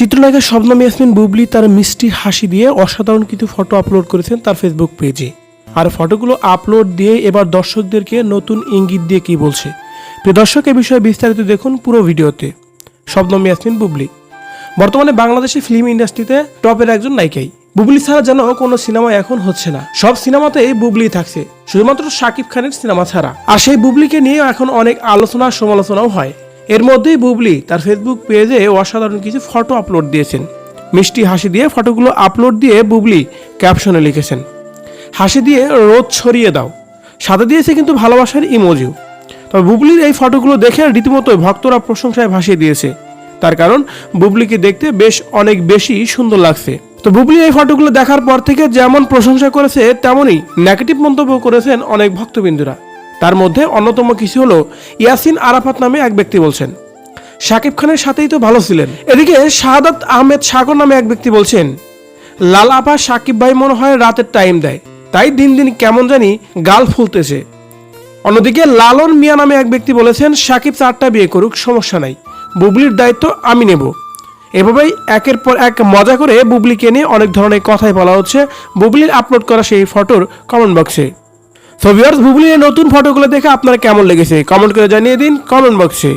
চিত্রনায়িকা শবনম ইয়াসমিন বুবলি তার মিষ্টি হাসি দিয়ে অসাধারণ কিছু ফটো আপলোড করেছেন তার ফেসবুক পেজে আর ফটোগুলো আপলোড দিয়ে এবার দর্শকদেরকে নতুন ইঙ্গিত দিয়ে কি বলছে? প্রিয় দর্শক, এ বিষয়ে বিস্তারিত দেখুন পুরো ভিডিওতে। শবনম ইয়াসমিন বুবলি। বর্তমানে বাংলাদেশের ফিল্ম ইন্ডাস্ট্রিতে টপের একজন নায়িকাই। বুবলি ছাড়া যেন কোনো সিনেমা এখন হচ্ছে না। সব সিনেমাতেই বুবলি থাকছে। শুধুমাত্র শাকিব খানের সিনেমা ছাড়া। আর সেই বুবলিকে নিয়ে এখন অনেক আলোচনা সমালোচনাও হয়। এর মধ্যেই বুবলি তার ফেসবুক পেজে অসাধারণ কিছু ফটো আপলোড দিয়েছেন। মিষ্টি হাসি দিয়ে ফটোগুলো আপলোড দিয়ে বুবলি ক্যাপশনে লিখেছেন। হাসি দিয়ে রোদ ছড়িয়ে দাও। সাথে দিয়েছে কিন্তু ভালোবাসার ইমোজিও তবে বুবলির এই ফটোগুলো দেখে রীতিমতো ভক্তরা প্রশংসায় ভাসিয়ে দিয়েছে। তার কারণ, বুবলিকে দেখতে বেশ অনেক বেশি সুন্দর লাগছে। তো বুবলি এই ফটোগুলো দেখার পর থেকে যেমন প্রশংসা করেছে, তেমনই নেগেটিভ মন্তব্য করেছেন অনেক ভক্তবিন্দুরা। তার মধ্যে অন্যতম কিছু হলো ইয়াসিন আরাফাত নামে এক ব্যক্তি বলছেন। শাকিব খানের সাথেই তো ভালো ছিলেন। এদিকে শাহাদাত আহমেদ সাগর নামে এক ব্যক্তি বলছেন, লাল আপা সাকিব ভাই মনে হয় রাতের টাইম দেয়। তাই দিন দিন কেমন জানি গাল ফুলতেছে। অন্যদিকে লালন মিয়া নামে এক ব্যক্তি বলেছেন, সাকিব চারটা বিয়ে করুক, সমস্যা নাই। বুবলির দায়িত্ব আমি নেব। এভাবেই একের পর এক মজা করে বুবলিকে নিয়ে অনেক ধরনের কথাই বলা হচ্ছে। বুবলির আপলোড করা সেই ফটোর কমেন্ট বক্সে সো ভিউয়ার্স বুবলির নতুন ফটোগুলো দেখে আপনার কেমন লেগেছে? কমেন্ট করে জানিয়ে দিন কমেন্ট বক্সে